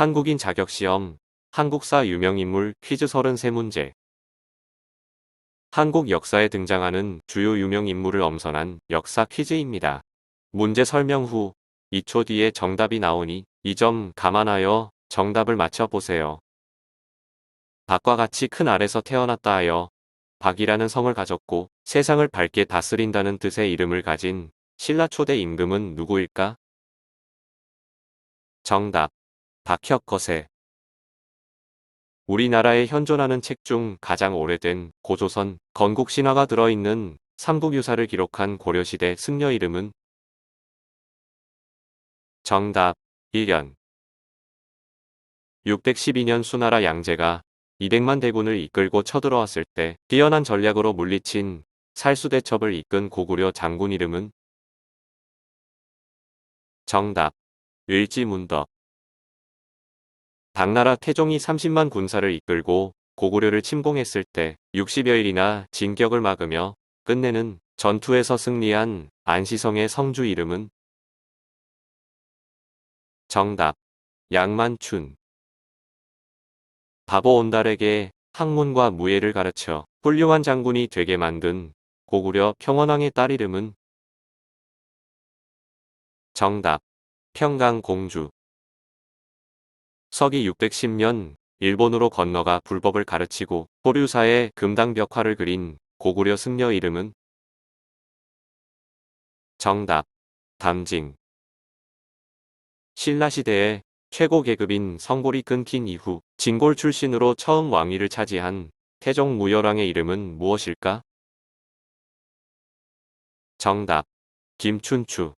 한국인 자격시험 한국사 유명인물 퀴즈 33문제 한국 역사에 등장하는 주요 유명인물을 엄선한 역사 퀴즈입니다. 문제 설명 후 2초 뒤에 정답이 나오니 이 점 감안하여 정답을 맞춰보세요. 박과 같이 큰 알에서 태어났다 하여 박이라는 성을 가졌고 세상을 밝게 다스린다는 뜻의 이름을 가진 신라 초대 임금은 누구일까? 정답. 박혁 거세. 우리나라에 현존하는 책 중 가장 오래된 고조선 건국 신화가 들어있는 삼국유사를 기록한 고려시대 승려 이름은 정답 1년 612년 수나라 양제가 200만 대군을 이끌고 쳐들어왔을 때 뛰어난 전략으로 물리친 살수대첩을 이끈 고구려 장군 이름은 정답 을지문덕 당나라 태종이 30만 군사를 이끌고 고구려를 침공했을 때 60여일이나 진격을 막으며 끝내는 전투에서 승리한 안시성의 성주 이름은 정답 양만춘. 바보 온달에게 학문과 무예를 가르쳐 훌륭한 장군이 되게 만든 고구려 평원왕의 딸 이름은 정답 평강공주 서기 610년 일본으로 건너가 불법을 가르치고 호류사의 금당 벽화를 그린 고구려 승려 이름은 정답 담징 신라시대에 최고 계급인 성골이 끊긴 이후 진골 출신으로 처음 왕위를 차지한 태종 무열왕의 이름은 무엇일까? 정답 김춘추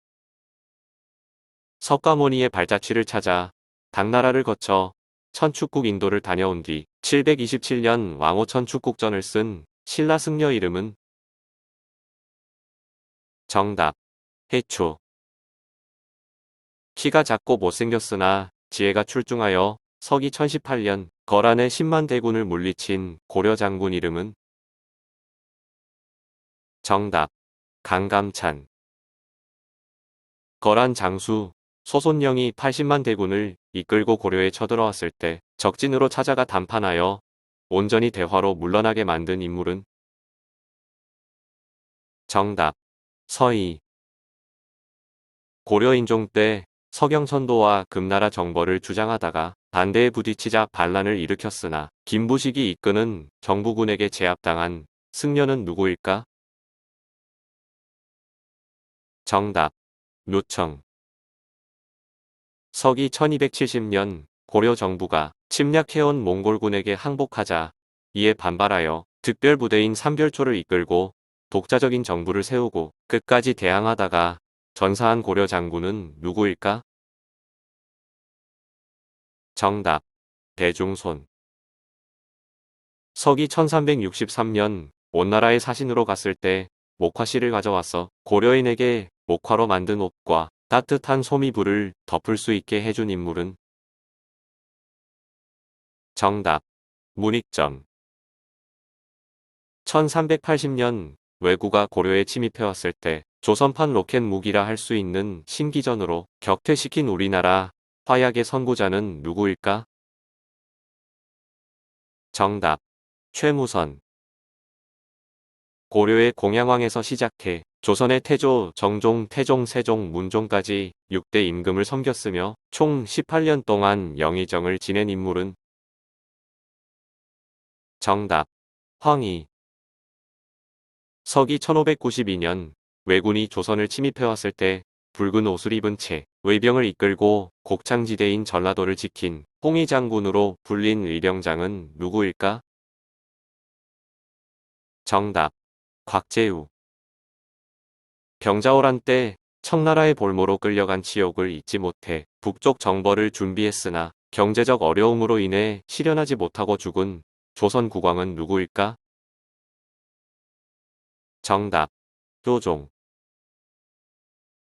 석가모니의 발자취를 찾아 당나라를 거쳐 천축국 인도를 다녀온 뒤 727년 왕호 천축국전을 쓴 신라 승려 이름은 정답 해초. 키가 작고 못생겼으나 지혜가 출중하여 서기 1018년 거란의 10만 대군을 물리친 고려 장군 이름은 정답 강감찬. 거란 장수 소손령이 80만 대군을 이끌고 고려에 쳐들어왔을 때 적진으로 찾아가 담판하여 온전히 대화로 물러나게 만든 인물은 정답 서희 고려 인종 때 서경천도와 금나라 정벌을 주장하다가 반대에 부딪히자 반란을 일으켰으나 김부식이 이끄는 정부군에게 제압당한 승려는 누구일까? 정답 묘청 서기 1270년 고려 정부가 침략해온 몽골군에게 항복하자 이에 반발하여 특별부대인 삼별초를 이끌고 독자적인 정부를 세우고 끝까지 대항하다가 전사한 고려 장군은 누구일까? 정답 대중손 서기 1363년 온나라의 사신으로 갔을 때 목화씨를 가져와서 고려인에게 목화로 만든 옷과 따뜻한 소미불을 덮을 수 있게 해준 인물은 정답 문익점 1380년 왜구가 고려에 침입해왔을 때 조선판 로켓 무기라 할 수 있는 신기전으로 격퇴시킨 우리나라 화약의 선구자는 누구일까? 정답 최무선 고려의 공양왕에서 시작해 조선의 태조, 정종, 태종, 세종, 문종까지 6대 임금을 섬겼으며 총 18년 동안 영의정을 지낸 인물은 정답 황희 서기 1592년 왜군이 조선을 침입해왔을 때 붉은 옷을 입은 채 의병을 이끌고 곡창지대인 전라도를 지킨 홍희 장군으로 불린 의병장은 누구일까? 정답 곽재우 병자호란 때 청나라의 볼모로 끌려간 치욕을 잊지 못해 북쪽 정벌을 준비했으나 경제적 어려움으로 인해 실현하지 못하고 죽은 조선 국왕은 누구일까? 정답 효종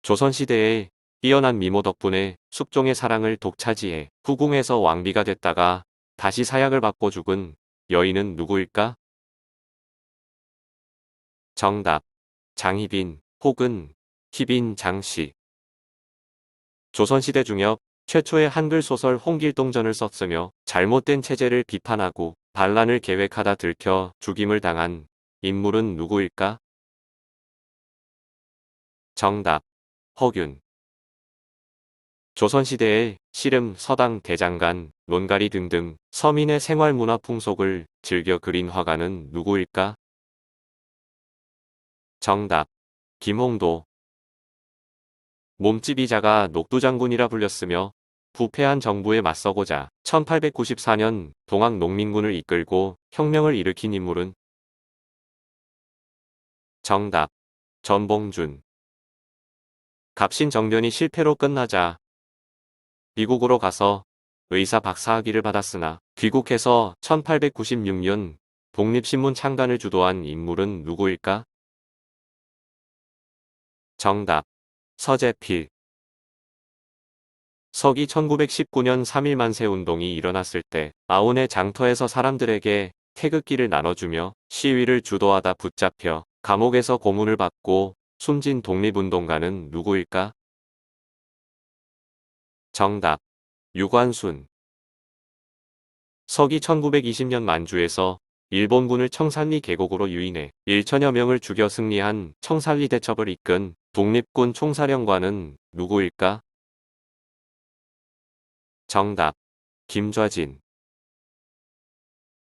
조선시대에 뛰어난 미모 덕분에 숙종의 사랑을 독차지해 후궁에서 왕비가 됐다가 다시 사약을 받고 죽은 여인은 누구일까? 정답 장희빈 혹은 희빈 장씨 조선시대 중엽 최초의 한글 소설 홍길동전을 썼으며 잘못된 체제를 비판하고 반란을 계획하다 들켜 죽임을 당한 인물은 누구일까? 정답. 허균. 조선시대의 씨름, 서당, 대장간, 논가리 등등 서민의 생활 문화 풍속을 즐겨 그린 화가는 누구일까? 정답. 김홍도. 몸집이 작아 녹두장군이라 불렸으며 부패한 정부에 맞서고자 1894년 동학 농민군을 이끌고 혁명을 일으킨 인물은 정답. 전봉준. 갑신 정변이 실패로 끝나자 미국으로 가서 의사 박사학위를 받았으나 귀국해서 1896년 독립신문 창간을 주도한 인물은 누구일까? 정답. 서재필. 서기 1919년 3일 만세 운동이 일어났을 때 아운의 장터에서 사람들에게 태극기를 나눠주며 시위를 주도하다 붙잡혀 감옥에서 고문을 받고 숨진 독립운동가는 누구일까? 정답. 유관순. 서기 1920년 만주에서 일본군을 청산리 계곡으로 유인해 1천여 명을 죽여 승리한 청산리 대첩을 이끈 독립군 총사령관은 누구일까? 정답. 김좌진.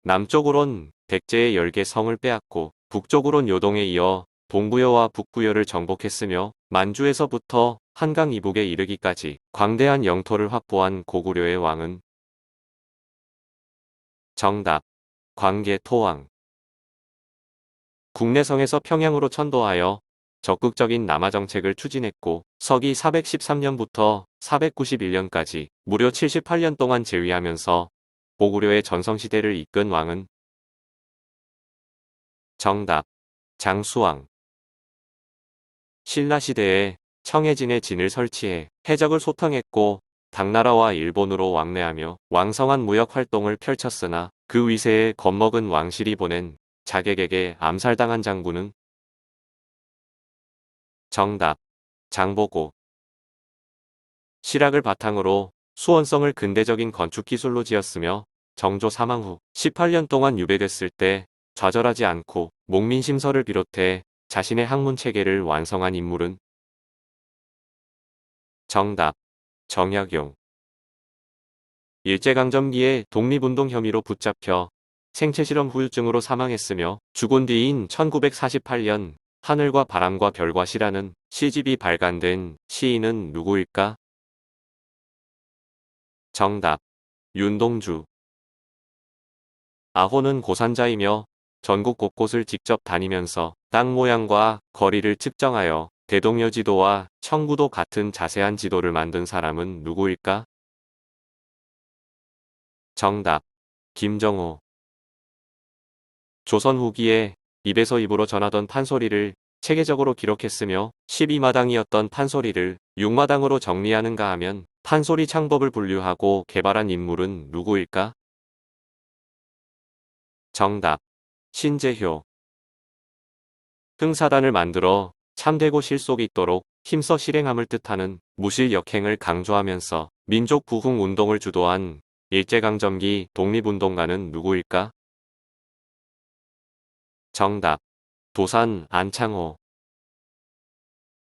남쪽으론 백제의 10개 성을 빼앗고 북쪽으론 요동에 이어 동부여와 북부여를 정복했으며 만주에서부터 한강 이북에 이르기까지 광대한 영토를 확보한 고구려의 왕은 정답. 광계 토왕. 국내성에서 평양으로 천도하여 적극적인 남하 정책을 추진했고 서기 413년부터 491년까지 무려 78년 동안 재위하면서 고구려의 전성시대를 이끈 왕은 정답. 장수왕. 신라시대에 청해진에 진을 설치해 해적을 소탕했고 당나라와 일본으로 왕래하며 왕성한 무역 활동을 펼쳤으나 그 위세에 겁먹은 왕실이 보낸 자객에게 암살당한 장군은 정답. 장보고. 실학을 바탕으로 수원성을 근대적인 건축 기술로 지었으며 정조 사망 후 18년 동안 유배됐을 때 좌절하지 않고 목민심서를 비롯해 자신의 학문 체계를 완성한 인물은 정답. 정약용. 일제강점기에 독립운동 혐의로 붙잡혀 생체실험 후유증으로 사망했으며 죽은 뒤인 1948년 하늘과 바람과 별과 시라는 시집이 발간된 시인은 누구일까? 정답. 윤동주. 아호는 고산자이며 전국 곳곳을 직접 다니면서 땅 모양과 거리를 측정하여 대동여 지도와 청구도 같은 자세한 지도를 만든 사람은 누구일까? 정답. 김정호. 조선 후기에 입에서 입으로 전하던 판소리를 체계적으로 기록했으며 12마당이었던 판소리를 6마당으로 정리하는가 하면 판소리 창법을 분류하고 개발한 인물은 누구일까? 정답. 신재효. 흥사단을 만들어 참되고 실속 있도록 힘써 실행함을 뜻하는 무실 역행을 강조하면서 민족 부흥 운동을 주도한 일제강점기 독립운동가는 누구일까? 정답. 도산 안창호.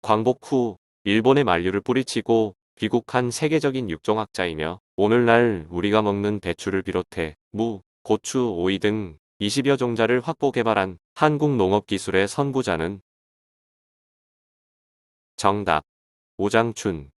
광복 후 일본의 만류를 뿌리치고 귀국한 세계적인 육종학자이며 오늘날 우리가 먹는 배추를 비롯해 무, 고추, 오이 등 20여 종자를 확보 개발한 한국 농업 기술의 선구자는 정답. 오장춘